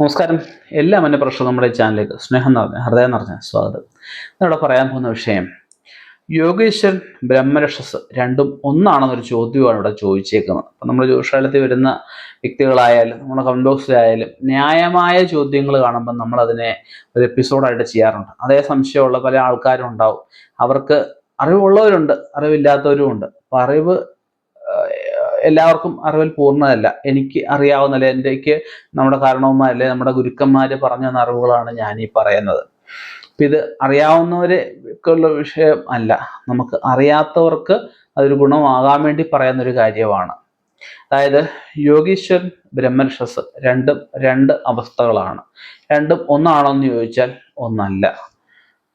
നമസ്കാരം. എല്ലാ മന്യപ്രശ്നം നമ്മുടെ ചാനലിലേക്ക് സ്നേഹം നിറഞ്ഞ ഹൃദയം നിറഞ്ഞ സ്വാഗതം. ഇവിടെ പറയാൻ പോകുന്ന വിഷയം യോഗേശ്വരൻ ബ്രഹ്മരക്ഷസ് രണ്ടും ഒന്നാണെന്നൊരു ചോദ്യമാണ് ഇവിടെ ചോദിച്ചേക്കുന്നത്. അപ്പം നമ്മൾ ജ്യോതിഷാലയത്തിൽ വരുന്ന വ്യക്തികളായാലും നമ്മുടെ കമന്റ് ബോക്സിലായാലും ന്യായമായ ചോദ്യങ്ങൾ കാണുമ്പോൾ നമ്മളതിനെ ഒരു എപ്പിസോഡായിട്ട് ചെയ്യാറുണ്ട്. അതേ സംശയമുള്ള പല ആൾക്കാരും ഉണ്ടാവും. അവർക്ക് അറിവുള്ളവരുണ്ട് അറിവില്ലാത്തവരും ഉണ്ട് അപ്പം അറിവ് എല്ലാവർക്കും അറിവിൽ പൂർണതല്ല എനിക്ക് അറിയാവുന്ന എനിക്ക് നമ്മുടെ കാരണവന്മാരല്ലേ നമ്മുടെ ഗുരുക്കന്മാർ പറഞ്ഞു തന്ന അറിവുകളാണ് ഞാൻ ഈ പറയുന്നത്. അപ്പം ഇത് അറിയാവുന്നവർക്കുള്ള വിഷയം അല്ല. നമുക്ക് അറിയാത്തവർക്ക് അതൊരു ഗുണമാകാൻ വേണ്ടി പറയുന്ന ഒരു കാര്യമാണ്. അതായത് യോഗീശ്വരൻ ബ്രഹ്മർഷസ് രണ്ടും രണ്ട് അവസ്ഥകളാണ്. രണ്ടും ഒന്നാണോ എന്ന് ചോദിച്ചാൽ ഒന്നല്ല.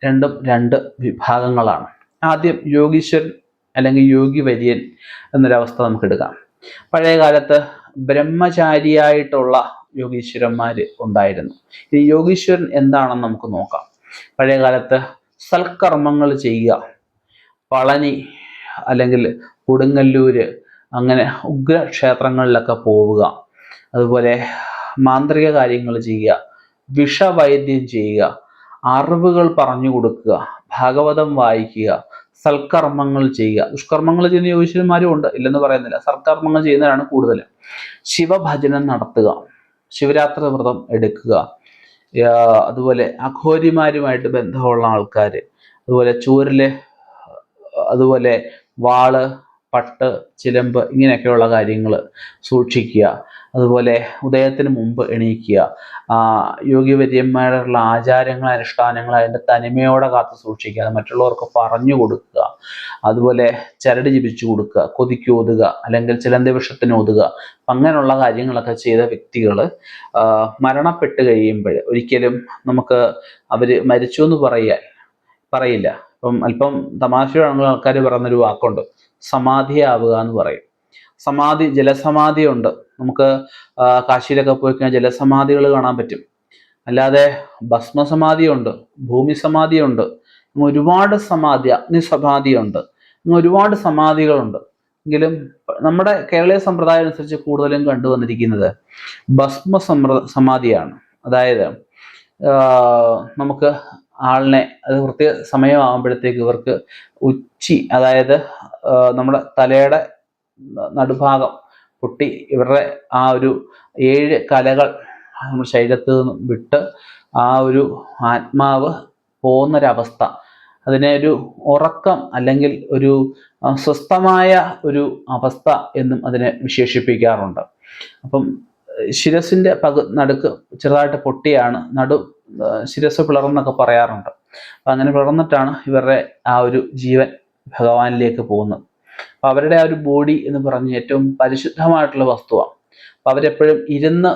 രണ്ടും രണ്ട് വിഭാഗങ്ങളാണ്. ആദ്യം യോഗീശ്വരൻ അല്ലെങ്കിൽ യോഗി വര്യൻ എന്നൊരവസ്ഥ നമുക്ക് എടുക്കാം പഴയ കാലത്ത് ബ്രഹ്മചാരിയായിട്ടുള്ള യോഗീശ്വരന്മാർ ഉണ്ടായിരുന്നു. ഈ യോഗീശ്വരൻ എന്താണെന്ന് നമുക്ക് നോക്കാം. പഴയ കാലത്ത് സൽക്കർമ്മങ്ങൾ ചെയ്യുക പളനി അല്ലെങ്കിൽ കൊടുങ്ങല്ലൂര് അങ്ങനെ ഉഗ്ര ക്ഷേത്രങ്ങളിലൊക്കെ പോവുക അതുപോലെ മാന്ത്രിക കാര്യങ്ങൾ ചെയ്യുക വിഷവൈദ്യം ചെയ്യുക അറിവുകൾ പറഞ്ഞു കൊടുക്കുക ഭാഗവതം വായിക്കുക സൽക്കർമ്മങ്ങൾ ചെയ്യുക. ദുഷ്കർമ്മങ്ങൾ ചെയ്യുന്ന യോഗീശ്വരന്മാരും ഉണ്ട്. ഇല്ലെന്ന് പറയുന്നില്ല. സൽക്കർമ്മങ്ങൾ ചെയ്യുന്നവരാണ് കൂടുതൽ ശിവഭജനം നടത്തുക. ശിവരാത്രി വ്രതം എടുക്കുക. അതുപോലെ അഘോരിമാരുമായിട്ട് ബന്ധമുള്ള ആൾക്കാർ അതുപോലെ ചൂരൽ അതുപോലെ വാൾ പട്ട് ചിലമ്പ് ഇങ്ങനെയൊക്കെയുള്ള കാര്യങ്ങൾ സൂക്ഷിക്കുക. അതുപോലെ ഉദയത്തിന് മുമ്പ് എണീക്കുക. യോഗിവര്യന്മാരുള്ള ആചാരങ്ങൾ അനുഷ്ഠാനങ്ങൾ അതിന്റെ തനിമയോടെ കാത്തു സൂക്ഷിക്കുക. അത് മറ്റുള്ളവർക്ക് പറഞ്ഞു കൊടുക്കുക. അതുപോലെ ചരട് ജപിച്ചു കൊടുക്കുക. കൊതിക്ക് ഓതുക. അല്ലെങ്കിൽ ചിലന്തിവിഷത്തിന് ഓതുക. അങ്ങനെയുള്ള കാര്യങ്ങളൊക്കെ ചെയ്ത വ്യക്തികൾ മരണപ്പെട്ട് കഴിയുമ്പോൾ ഒരിക്കലും നമുക്ക് അവർ മരിച്ചു എന്ന് പറയാൻ പറയില്ല. അപ്പം അല്പം തമാശയാണെങ്കിൽ ആൾക്കാർ പറയുന്നൊരു വാക്കുണ്ട്. സമാധിയാവുക എന്ന് പറയും. സമാധി ജലസമാധി ഉണ്ട്. നമുക്ക് കാശിയിലൊക്കെ പോയി കഴിഞ്ഞാൽ ജലസമാധികൾ കാണാൻ പറ്റും. അല്ലാതെ ഭസ്മസമാധിയുണ്ട് ഭൂമി സമാധിയുണ്ട് ഒരുപാട് സമാധി അഗ്നിസമാധിയുണ്ട് ഒരുപാട് സമാധികളുണ്ട് എങ്കിലും നമ്മുടെ കേരളീയ സമ്പ്രദായം അനുസരിച്ച് കൂടുതലും കണ്ടുവന്നിരിക്കുന്നത് ഭസ്മ സമ്പ്ര സമാധിയാണ്. അതായത് നമുക്ക് ആളിനെ അത് കൃത്യ സമയമാകുമ്പോഴത്തേക്ക് ഇവർക്ക് ഉച്ചി അതായത് നമ്മുടെ തലയുടെ നടുഭാഗം പൊട്ടി ഇവരുടെ ആ ഒരു ഏഴ് കലകൾ നമ്മുടെ ശരീരത്തിൽ നിന്നും വിട്ട് ആ ഒരു ആത്മാവ് പോകുന്നൊരവസ്ഥ. അതിനെ ഒരു ഉറക്കം അല്ലെങ്കിൽ ഒരു സ്വസ്ഥമായ ഒരു അവസ്ഥ എന്നും അതിനെ വിശേഷിപ്പിക്കാറുണ്ട്. അപ്പം ശിരസിന്റെ പക നടുക്ക് ചെറുതായിട്ട് പൊട്ടിയാണ് നടു ശിരസ് പിളർന്നൊക്കെ പറയാറുണ്ട്. അപ്പം അങ്ങനെ പിളർന്നിട്ടാണ് ഇവരുടെ ആ ഒരു ജീവൻ ഭഗവാനിലേക്ക് പോകുന്നത്. അപ്പം അവരുടെ ആ ഒരു ബോഡി എന്ന് പറഞ്ഞ് ഏറ്റവും പരിശുദ്ധമായിട്ടുള്ള വസ്തുവാണ്. അപ്പം അവരെപ്പോഴും ഇരുന്ന്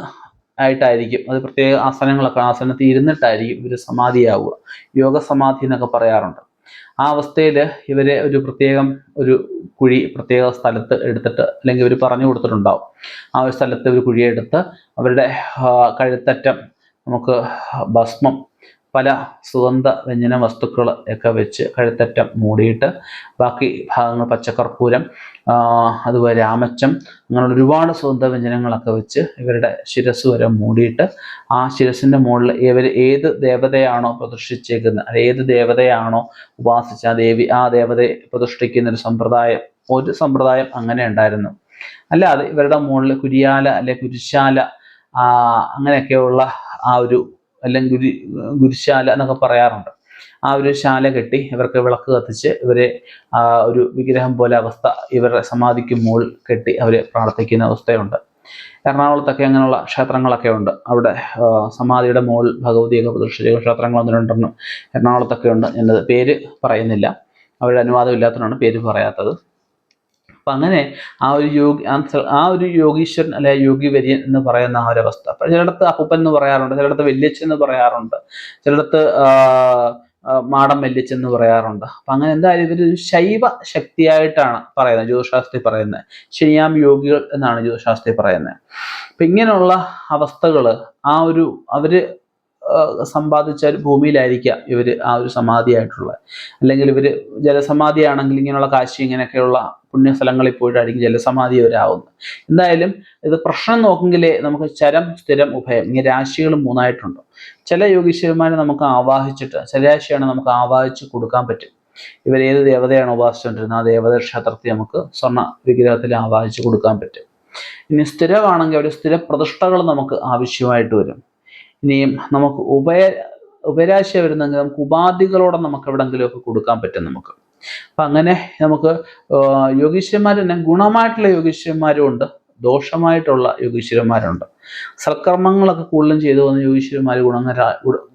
ആയിട്ടായിരിക്കും. അത് പ്രത്യേക ആസനങ്ങളൊക്കെ ആസനത്തിൽ ഇരുന്നിട്ടായിരിക്കും ഇവർ സമാധിയാവുക. യോഗ സമാധി എന്നൊക്കെ പറയാറുണ്ട്. ആ അവസ്ഥയിൽ ഇവരെ ഒരു പ്രത്യേകം ഒരു കുഴി പ്രത്യേക സ്ഥലത്ത് എടുത്തിട്ട് അല്ലെങ്കിൽ ഇവർ പറഞ്ഞു കൊടുത്തിട്ടുണ്ടാവും. ആ ഒരു സ്ഥലത്ത് ഒരു കുഴിയെടുത്ത് അവരുടെ കഴുത്തറ്റം നമുക്ക് ഭസ്മം പല സുഗന്ധ വ്യഞ്ജന വസ്തുക്കൾ ഒക്കെ വെച്ച് കഴുത്തറ്റം മൂടിയിട്ട് ബാക്കി ഭാഗങ്ങൾ പച്ചക്കർപ്പൂരം അതുപോലെ രാമച്ചം അങ്ങനെയുള്ള ഒരുപാട് സുഗന്ധ വ്യഞ്ജനങ്ങളൊക്കെ വെച്ച് ഇവരുടെ ശിരസ് വരെ മൂടിയിട്ട് ആ ശിരസിന്റെ മുകളിൽ ഇവർ ഏത് ദേവതയാണോ പ്രതിഷ്ഠിച്ചേക്കുന്നത് ഏത് ദേവതയാണോ ഉപാസിച്ച ആ ദേവി ആ ദേവതയെ പ്രതിഷ്ഠിക്കുന്ന ഒരു സമ്പ്രദായം ഒരു സമ്പ്രദായം അങ്ങനെ ഉണ്ടായിരുന്നു. അല്ലാതെ ഇവരുടെ മുകളിൽ കുരിയാല അല്ലെ കുരിശാല അങ്ങനെയൊക്കെയുള്ള ആ ഒരു അല്ലെങ്കിൽ ഗുരു ഗുരുശാല എന്നൊക്കെ പറയാറുണ്ട്. ആ ഒരു ശാല കെട്ടി ഇവർക്ക് വിളക്ക് കത്തിച്ച് ഇവരെ ഒരു വിഗ്രഹം പോലെ അവസ്ഥ ഇവരുടെ സമാധിക്ക് മുകളിൽ കെട്ടി അവരെ പ്രാർത്ഥിക്കുന്ന അവസ്ഥയുണ്ട്. എറണാകുളത്തൊക്കെ അങ്ങനെയുള്ള ക്ഷേത്രങ്ങളൊക്കെ ഉണ്ട്. അവിടെ സമാധിയുടെ മുകളിൽ ഭഗവതിയൊക്കെ പ്രതിഷ്ഠിച്ച ക്ഷേത്രങ്ങൾ ഒന്ന് രണ്ടെണ്ണം എറണാകുളത്തൊക്കെ ഉണ്ട് എന്നത് പേര് പറയുന്നില്ല. അവരുടെ അനുവാദം ഇല്ലാത്തതുകൊണ്ടാണ് പേര് പറയാത്തത്. അപ്പം അങ്ങനെ ആ ഒരു യോഗി ആ ഒരു യോഗീശ്വരൻ അല്ലെ യോഗി വര്യൻ എന്ന് പറയുന്ന ആ ഒരു അവസ്ഥ അപ്പം ചിലയിടത്ത് അപ്പൂപ്പൻ എന്ന് പറയാറുണ്ട് ചിലയിടത്ത് വല്യച്ഛൻ എന്ന് പറയാറുണ്ട് ചിലയിടത്ത് മാടം വല്യച്ചെന്ന് പറയാറുണ്ട്. അപ്പം അങ്ങനെ എന്തായാലും ഇതൊരു ശൈവ ശക്തിയായിട്ടാണ് പറയുന്നത് ജ്യോതിശാസ്ത്രി പറയുന്നത്. ശനിയാം യോഗികൾ എന്നാണ് ജ്യോതിശാസ്ത്രി പറയുന്നത്. അപ്പം ഇങ്ങനെയുള്ള അവസ്ഥകൾ ആ ഒരു അവർ സമ്പാദിച്ച ഭൂമിയിലായിരിക്കാം ഇവർ ആ ഒരു സമാധിയായിട്ടുള്ളത്. അല്ലെങ്കിൽ ഇവർ ജലസമാധിയാണെങ്കിൽ ഇങ്ങനെയുള്ള കാശി ഇങ്ങനെയൊക്കെയുള്ള പുണ്യസ്ഥലങ്ങളിൽ പോയിട്ടായിരിക്കും ജലസമാധി ഇവരാവുന്നത്. എന്തായാലും ഇത് പ്രശ്നം നോക്കെങ്കിലേ നമുക്ക് ചരം സ്ഥിരം ഉഭയം ഇങ്ങനെ രാശികൾ മൂന്നായിട്ടുണ്ട്? ചില യോഗീശ്വരന്മാരെ നമുക്ക് ആവാഹിച്ചിട്ട് ചില രാശിയാണ് നമുക്ക് ആവാഹിച്ച് കൊടുക്കാൻ പറ്റും. ഇവർ ഏത് ദേവതയാണ് ഉപാസിച്ചുകൊണ്ടിരുന്നത് ആ ദേവത ക്ഷേത്രത്തിൽ നമുക്ക് സ്വർണ വിഗ്രഹത്തിൽ ആവാഹിച്ച് കൊടുക്കാൻ പറ്റും. ഇനി സ്ഥിരമാണെങ്കിൽ അവർ സ്ഥിര പ്രതിഷ്ഠകൾ നമുക്ക് ആവശ്യമായിട്ട് വരും. ഇനിയും നമുക്ക് ഉപയ ഉപരാശി വരുന്നെങ്കിൽ നമുക്ക് ഉപാധികളോടെ നമുക്ക് എവിടെങ്കിലുമൊക്കെ കൊടുക്കാൻ പറ്റും നമുക്ക്. അപ്പം അങ്ങനെ നമുക്ക് യോഗീശ്വരന്മാർ തന്നെ ഗുണമായിട്ടുള്ള യോഗീശ്വരന്മാരും ഉണ്ട് ദോഷമായിട്ടുള്ള യോഗീശ്വരന്മാരുണ്ട്. സൽക്കർമ്മങ്ങളൊക്കെ കൂടുതലും ചെയ്തു പോകുന്ന യോഗീശ്വരന്മാർ ഗുണകര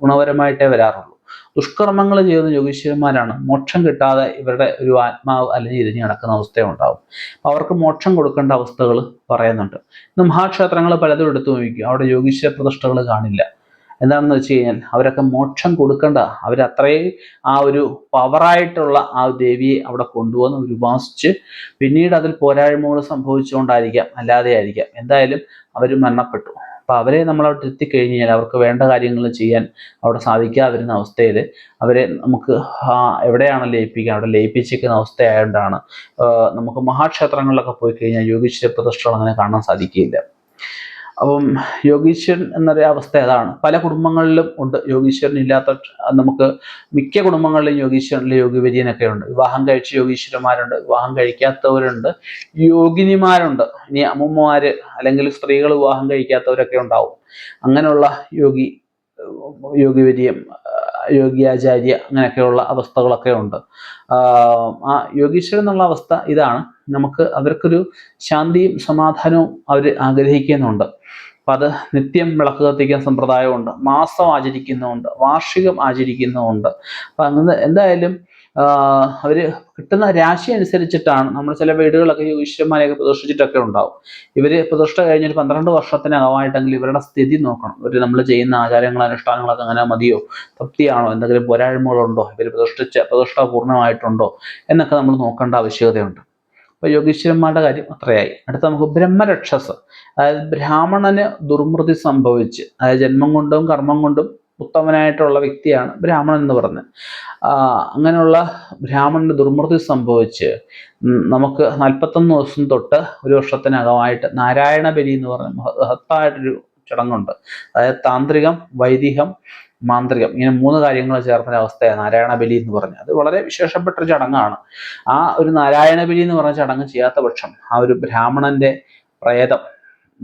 ഗുണപരമായിട്ടേ വരാറുള്ളൂ. ദുഷ്കർമ്മങ്ങൾ ചെയ്യുന്ന യോഗീശ്വരന്മാരാണ് മോക്ഷം കിട്ടാതെ ഇവരുടെ ഒരു ആത്മാവ് അല്ലെങ്കിൽ ഇരിഞ്ഞ് നടക്കുന്ന അവസ്ഥയുണ്ടാവും. അപ്പോൾ അവർക്ക് മോക്ഷം കൊടുക്കേണ്ട അവസ്ഥകൾ പറയുന്നുണ്ട്. ഇന്ന് മഹാക്ഷേത്രങ്ങൾ പലതും എടുത്തു നോക്കിക്കും. അവിടെ യോഗീശ്വര പ്രതിഷ്ഠകൾ കാണില്ല. എന്താണെന്ന് വെച്ച് കഴിഞ്ഞാൽ അവരൊക്കെ മോക്ഷം കൊടുക്കേണ്ട അവരത്രയും ആ ഒരു പവറായിട്ടുള്ള ആ ദേവിയെ അവിടെ കൊണ്ടുവന്ന് അവർ ഉപാസിച്ച് പിന്നീട് അതിൽ പോരായ്മകൾ സംഭവിച്ചുകൊണ്ടായിരിക്കാം അല്ലാതെ ആയിരിക്കാം എന്തായാലും അവർ മരണപ്പെട്ടു. അപ്പോൾ അവരെ നമ്മൾ അവിടെ എത്തിക്കഴിഞ്ഞ് കഴിഞ്ഞാൽ അവർക്ക് വേണ്ട കാര്യങ്ങൾ ചെയ്യാൻ അവിടെ സാധിക്കാതെ വരുന്ന അവസ്ഥയിൽ അവരെ നമുക്ക് എവിടെയാണ് ലയിപ്പിക്കുക അവിടെ ലയിപ്പിച്ചിരിക്കുന്ന അവസ്ഥയായതുകൊണ്ടാണ് നമുക്ക് മഹാക്ഷേത്രങ്ങളിലൊക്കെ പോയി കഴിഞ്ഞാൽ യോഗീശ്വര പ്രതിഷ്ഠകൾ അങ്ങനെ കാണാൻ സാധിക്കുകയില്ല. അപ്പം യോഗീശ്വരൻ എന്നൊരു അവസ്ഥ അതാണ് പല കുടുംബങ്ങളിലും ഉണ്ട് യോഗീശ്വരൻ ഇല്ലാത്ത നമുക്ക് മിക്ക കുടുംബങ്ങളിലും യോഗീശ്വരനിലെ യോഗിവര്യനൊക്കെ ഉണ്ട്. വിവാഹം കഴിച്ച യോഗീശ്വരന്മാരുണ്ട് വിവാഹം കഴിക്കാത്തവരുണ്ട് യോഗിനിമാരുണ്ട്. ഇനി അമ്മൂമ്മമാര് അല്ലെങ്കിൽ സ്ത്രീകൾ വിവാഹം കഴിക്കാത്തവരൊക്കെ ഉണ്ടാവും. അങ്ങനെയുള്ള യോഗി യോഗിവര്യം യോഗിയാചാര്യ അങ്ങനെയൊക്കെയുള്ള അവസ്ഥകളൊക്കെ ഉണ്ട്. ആ യോഗീശ്വരൻ എന്നുള്ള അവസ്ഥ ഇതാണ്. നമുക്ക് അവർക്കൊരു ശാന്തിയും സമാധാനവും അവർ ആഗ്രഹിക്കുന്നുണ്ട്. അപ്പം അത് നിത്യം വിളക്ക് കത്തിക്കുന്ന സമ്പ്രദായമുണ്ട്. മാസം ആചരിക്കുന്നുമുണ്ട്. വാർഷികം ആചരിക്കുന്നുമുണ്ട്. അപ്പം അങ്ങനെ എന്തായാലും അവർ കിട്ടുന്ന രാശി അനുസരിച്ചിട്ടാണ് നമ്മൾ ചില വീടുകളൊക്കെ ഈശ്വരന്മാരെയൊക്കെ പ്രദർശിച്ചിട്ടൊക്കെ ഉണ്ടാവും. ഇവർ പ്രതിഷ്ഠ കഴിഞ്ഞൊരു പന്ത്രണ്ട് വർഷത്തിനകമായിട്ടെങ്കിൽ ഇവരുടെ സ്ഥിതി നോക്കണം. ഇവർ നമ്മൾ ചെയ്യുന്ന ആചാരങ്ങൾ അനുഷ്ഠാനങ്ങളൊക്കെ അങ്ങനെ മതിയോ? തൃപ്തിയാണോ? എന്തെങ്കിലും പോരായ്മകളുണ്ടോ? ഇവർ പ്രതിഷ്ഠിച്ച പ്രതിഷ്ഠ പൂർണമായിട്ടുണ്ടോ? എന്നൊക്കെ നമ്മൾ നോക്കേണ്ട ആവശ്യകതയുണ്ട്. അപ്പോൾ യോഗീശ്വരന്മാരുടെ കാര്യം അത്രയായി. അടുത്ത നമുക്ക് ബ്രഹ്മരക്ഷസ്. അതായത് ബ്രാഹ്മണന് ദുർമൃതി സംഭവിച്ച് അതായത് ജന്മം കൊണ്ടും കർമ്മം കൊണ്ടും ഉത്തമനായിട്ടുള്ള വ്യക്തിയാണ് ബ്രാഹ്മണൻ എന്ന് പറഞ്ഞത് അങ്ങനെയുള്ള ബ്രാഹ്മണന് ദുർമൃതി സംഭവിച്ച് നമുക്ക് നാൽപ്പത്തൊന്ന് ദിവസം തൊട്ട് ഒരു വർഷത്തിനകമായിട്ട് നാരായണ ബലി എന്ന് പറഞ്ഞ മഹത്തായിട്ടൊരു ചടങ്ങുണ്ട്. അതായത് താന്ത്രികം വൈദികം മാന്ത്രികം ഇങ്ങനെ മൂന്ന് കാര്യങ്ങൾ ചേർന്ന അവസ്ഥയാണ് നാരായണ ബലി എന്ന് പറഞ്ഞ. അത് വളരെ വിശേഷപ്പെട്ട ഒരു ചടങ്ങാണ്. ആ ഒരു നാരായണ ബലി എന്ന് പറഞ്ഞ ചടങ്ങ് ചെയ്യാത്ത പക്ഷം ആ ഒരു ബ്രാഹ്മണന്റെ പ്രേതം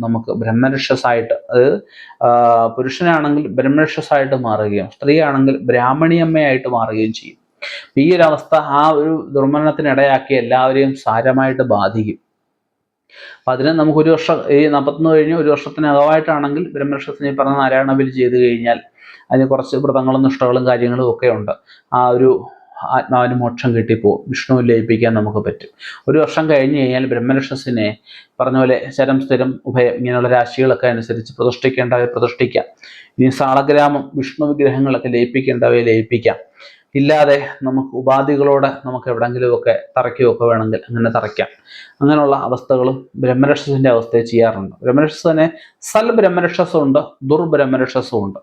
നമുക്ക് ബ്രഹ്മരക്ഷസായിട്ട് അത് പുരുഷനാണെങ്കിൽ ബ്രഹ്മരക്ഷസായിട്ട് മാറുകയും സ്ത്രീയാണെങ്കിൽ ബ്രാഹ്മണിയമ്മയായിട്ട് മാറുകയും ചെയ്യും. ഈ ഒരു അവസ്ഥ ആ ഒരു ദുർമരണത്തിനിടയാക്കി എല്ലാവരെയും സാരമായിട്ട് ബാധിക്കും. അപ്പൊ അതിന് നമുക്ക് ഒരു വർഷം ഈ നാൽപ്പത്തൊന്ന് കഴിഞ്ഞ് ഒരു വർഷത്തിനകമായിട്ടാണെങ്കിൽ ബ്രഹ്മരക്ഷസിനെ പറഞ്ഞ നാരായണ ബലി ചെയ്ത് കഴിഞ്ഞാൽ അതിന് കുറച്ച് വ്രതങ്ങളും നിഷ്ഠകളും കാര്യങ്ങളും ഒക്കെ ഉണ്ട്. ആ ഒരു ആത്മാവിന് മോക്ഷം കിട്ടിപ്പോവും വിഷ്ണു ലയിപ്പിക്കാൻ നമുക്ക് പറ്റും. ഒരു വർഷം കഴിഞ്ഞ് കഴിഞ്ഞാൽ ബ്രഹ്മരക്ഷസിനെ പറഞ്ഞ പോലെ ശരം സ്ഥിരം ഉഭയം ഇങ്ങനെയുള്ള രാശികളൊക്കെ അനുസരിച്ച് പ്രതിഷ്ഠിക്കേണ്ടവയെ പ്രതിഷ്ഠിക്കാം. ഇനി സാളഗ്രാമം വിഷ്ണു വിഗ്രഹങ്ങളൊക്കെ ലയിപ്പിക്കേണ്ടവയെ ലയിപ്പിക്കാം. ഇല്ലാതെ നമുക്ക് ഉപാധികളോടെ നമുക്ക് എവിടെങ്കിലുമൊക്കെ തറയ്ക്കുകയൊക്കെ വേണമെങ്കിൽ അങ്ങനെ തറയ്ക്കാം. അങ്ങനെയുള്ള അവസ്ഥകളും ബ്രഹ്മരക്ഷസിന്റെ അവസ്ഥയെ ചെയ്യാറുണ്ട്. ബ്രഹ്മരക്ഷസ് സൽ ബ്രഹ്മരക്ഷസും ഉണ്ട്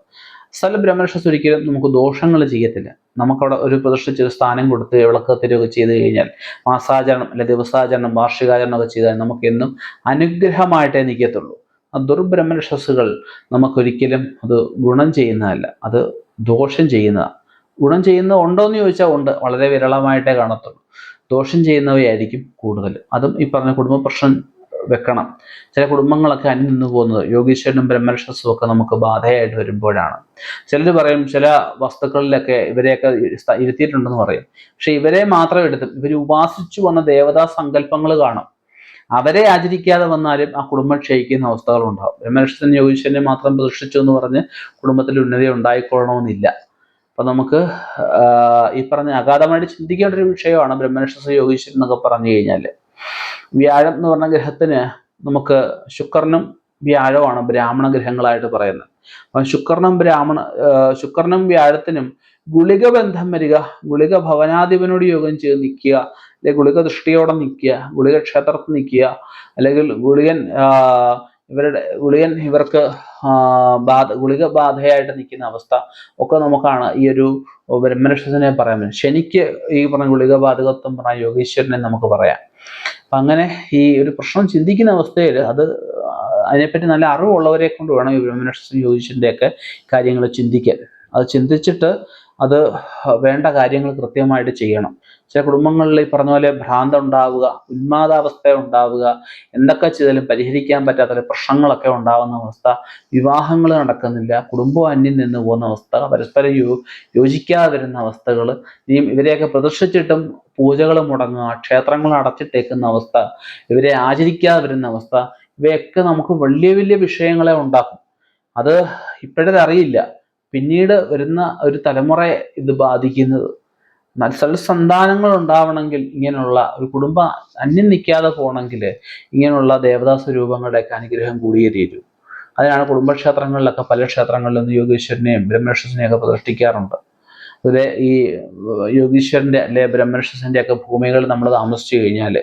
സൽ ബ്രഹ്മരക്ഷസ് ഒരിക്കലും നമുക്ക് ദോഷങ്ങൾ ചെയ്യത്തില്ല. നമുക്കവിടെ ഒരു പ്രതിഷ്ഠിച്ച് ഒരു സ്ഥാനം കൊടുത്ത് വിളക്ക് തിരുവൊക്കെ ചെയ്ത് കഴിഞ്ഞാൽ മാസാചരണം അല്ലെ ദിവസാചരണം വാർഷികാചരണം ഒക്കെ ചെയ്താൽ നമുക്ക് എന്നും അനുഗ്രഹമായിട്ടേ നിൽക്കത്തുള്ളൂ. ആ ദുർബ്രഹ്മരക്ഷസുകൾ നമുക്കൊരിക്കലും അത് ഗുണം ചെയ്യുന്നതല്ല അത് ദോഷം ചെയ്യുന്നതാണ് ഗുണം ചെയ്യുന്ന ഉണ്ടോ എന്ന് ചോദിച്ചാൽ ഉണ്ട് വളരെ വിരളമായിട്ടേ കാണത്തുള്ളൂ. ദോഷം ചെയ്യുന്നവയായിരിക്കും കൂടുതൽ. അതും ഈ പറഞ്ഞ കുടുംബ പ്രശ്നം വെക്കണം. ചില കുടുംബങ്ങളൊക്കെ അന്യം നിന്ന് പോകുന്നത് യോഗീശ്വരനും ബ്രഹ്മരക്ഷസും ഒക്കെ നമുക്ക് ബാധയായിട്ട് വരുമ്പോഴാണ്. ചിലർ പറയും ചില വസ്തുക്കളിലൊക്കെ ഇവരെയൊക്കെ ഇരുത്തിയിട്ടുണ്ടെന്ന് പറയും. പക്ഷെ ഇവരെ മാത്രം എടുത്തും ഇവർ ഉപാസിച്ചു വന്ന ദേവതാ സങ്കല്പങ്ങൾ കാണും. അവരെ ആചരിക്കാതെ വന്നാലും ആ കുടുംബം ക്ഷയിക്കുന്ന അവസ്ഥകളുണ്ടാവും ബ്രഹ്മരക്ഷസൻ യോഗീശ്വരനെ മാത്രം പ്രതിഷ്ഠിച്ചു എന്ന് പറഞ്ഞ് കുടുംബത്തിൽ ഉന്നതി ഉണ്ടായിക്കൊള്ളണമെന്നില്ല. അപ്പൊ നമുക്ക് ഈ പറഞ്ഞ അഗാധമായിട്ട് ചിന്തിക്കേണ്ട ഒരു വിഷയമാണ് ബ്രഹ്മരക്ഷസ യോഗീശ്വരൻ എന്നൊക്കെ പറഞ്ഞു കഴിഞ്ഞാൽ വ്യാഴം എന്ന് പറഞ്ഞ ഗ്രഹത്തിന് നമുക്ക് ശുക്രനും വ്യാഴമാണ് ബ്രാഹ്മണ ഗ്രഹങ്ങളായിട്ട് പറയുന്നത്. അപ്പം ശുക്രനും ബ്രാഹ്മണ ശുക്രനും വ്യാഴത്തിനും ഗുളിക ബന്ധം വരിക ഗുളിക ഭവനാധിപനോട് യോഗം ചെയ്ത് നിൽക്കുക അല്ലെങ്കിൽ ഗുളിക ദൃഷ്ടിയോടെ നിൽക്കുക ഗുളിക ക്ഷേത്രത്തിൽ നിൽക്കുക അല്ലെങ്കിൽ ഗുളികൻ ഇവരുടെ ഗുളികൻ ഇവർക്ക് ബാധ ഗുളിക ബാധയായിട്ട് നിൽക്കുന്ന അവസ്ഥ ഒക്കെ നമുക്കാണ് ഈ ഒരു ബ്രഹ്മരക്ഷസിനെ പറയാൻ പറ്റും ശനിക്ക് ഈ പറഞ്ഞ ഗുളിക ബാധകത്വം പറഞ്ഞ യോഗീശ്വരനെ നമുക്ക് പറയാം. അപ്പം അങ്ങനെ ഈ ഒരു പ്രശ്നം ചിന്തിക്കുന്ന അവസ്ഥയിൽ അത് അതിനെപ്പറ്റി നല്ല അറിവുള്ളവരെ കൊണ്ട് വേണം ഈ ബ്രഹ്മരക്ഷസും യോഗീശ്വരന്റെ ഒക്കെ കാര്യങ്ങൾ ചിന്തിക്കാൻ. അത് ചിന്തിച്ചിട്ട് അത് വേണ്ട കാര്യങ്ങൾ കൃത്യമായിട്ട് ചെയ്യണം. ചില കുടുംബങ്ങളിൽ ഈ പറഞ്ഞ പോലെ ഭ്രാന്ത ഉണ്ടാവുക ഉന്മാദാവസ്ഥ ഉണ്ടാവുക എന്തൊക്കെ ചെയ്താലും പരിഹരിക്കാൻ പറ്റാത്ത പ്രശ്നങ്ങളൊക്കെ ഉണ്ടാവുന്ന അവസ്ഥ വിവാഹങ്ങൾ നടക്കുന്നില്ല കുടുംബം അന്യം നിന്ന് പോകുന്ന അവസ്ഥ പരസ്പരം യോ യോജിക്കാതെ വരുന്ന അവസ്ഥകൾ ഇനിയും ഇവരെയൊക്കെ പ്രദർശിച്ചിട്ടും പൂജകൾ മുടങ്ങുക ക്ഷേത്രങ്ങൾ അടച്ചിട്ടേക്കുന്ന അവസ്ഥ ഇവരെ ആചരിക്കാതെ വരുന്ന അവസ്ഥ ഇവയൊക്കെ നമുക്ക് വലിയ വലിയ വിഷയങ്ങളെ ഉണ്ടാക്കും. അത് ഇപ്പോഴത് അറിയില്ല. പിന്നീട് വരുന്ന ഒരു തലമുറയെ ഇത് ബാധിക്കുന്നത്. മത്സര സന്താനങ്ങൾ ഉണ്ടാവണമെങ്കിൽ ഇങ്ങനെയുള്ള ഒരു കുടുംബ അന്യം നിൽക്കാതെ പോകണമെങ്കിൽ ഇങ്ങനെയുള്ള ദേവതാ സ്വരൂപങ്ങളുടെയൊക്കെ അനുഗ്രഹം കൂടിയേ തീരൂ. അതിനാണ് കുടുംബക്ഷേത്രങ്ങളിലൊക്കെ പല ക്ഷേത്രങ്ങളിലും യോഗീശ്വരനെയും ബ്രഹ്മേശ്വരനെയും ഒക്കെ പ്രതിഷ്ഠിക്കാറുണ്ട്. അതുപോലെ ഈ യോഗീശ്വരന്റെ അല്ലെ ബ്രഹ്മരക്ഷസിന്റെ ഒക്കെ ഭൂമികൾ നമ്മൾ താമസിച്ചു കഴിഞ്ഞാൽ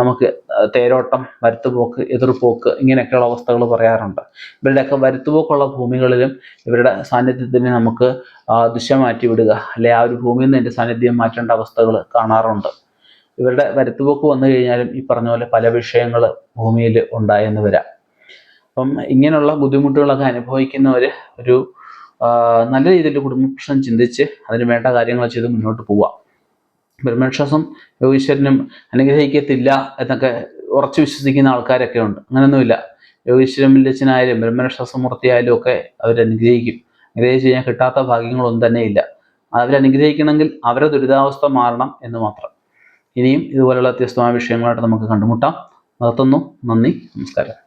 നമുക്ക് തേരോട്ടം വരുത്തുപോക്ക് എതിർപോക്ക് ഇങ്ങനെയൊക്കെയുള്ള അവസ്ഥകൾ പറയാറുണ്ട്. ഇവരുടെയൊക്കെ വരുത്തുപോക്കുള്ള ഭൂമികളിലും ഇവരുടെ സാന്നിധ്യത്തിന് നമുക്ക് ദിശ മാറ്റി വിടുക അല്ലെ ആ ഒരു ഭൂമിയിൽ നിന്ന് എന്റെ സാന്നിധ്യം മാറ്റേണ്ട അവസ്ഥകൾ കാണാറുണ്ട്. ഇവരുടെ വരുത്തുപോക്ക് വന്നു കഴിഞ്ഞാലും ഈ പറഞ്ഞ പോലെ പല വിഷയങ്ങൾ ഭൂമിയിൽ ഉണ്ടായെന്ന് വരാം. അപ്പം ഇങ്ങനെയുള്ള ബുദ്ധിമുട്ടുകളൊക്കെ അനുഭവിക്കുന്നവർ ഒരു നല്ല രീതിയിൽ കുടുംബപ്രശ്നം ചിന്തിച്ച് അതിന് വേണ്ട കാര്യങ്ങൾ ചെയ്ത് മുന്നോട്ട് പോവാം. ബ്രഹ്മക്ഷസം യോഗീശ്വരനും അനുഗ്രഹിക്കത്തില്ല എന്നൊക്കെ ഉറച്ചു വിശ്വസിക്കുന്ന ആൾക്കാരൊക്കെ ഉണ്ട്. അങ്ങനെയൊന്നുമില്ല യോഗീശ്വരൻ വില്ലച്ചനായാലും ബ്രഹ്മരക്ഷസമൂർത്തിയായാലും ഒക്കെ അവരനുഗ്രഹിക്കും അനുഗ്രഹിച്ച് കഴിഞ്ഞാൽ കിട്ടാത്ത ഭാഗ്യങ്ങളൊന്നും തന്നെ ഇല്ല. അവരനുഗ്രഹിക്കണമെങ്കിൽ അവരെ ദുരിതാവസ്ഥ മാറണം എന്ന് മാത്രം. ഇനിയും ഇതുപോലുള്ള വ്യത്യസ്തമായ വിഷയങ്ങളായിട്ട് നമുക്ക് കണ്ടുമുട്ടാം. നിർത്തുന്നു. നന്ദി. നമസ്കാരം.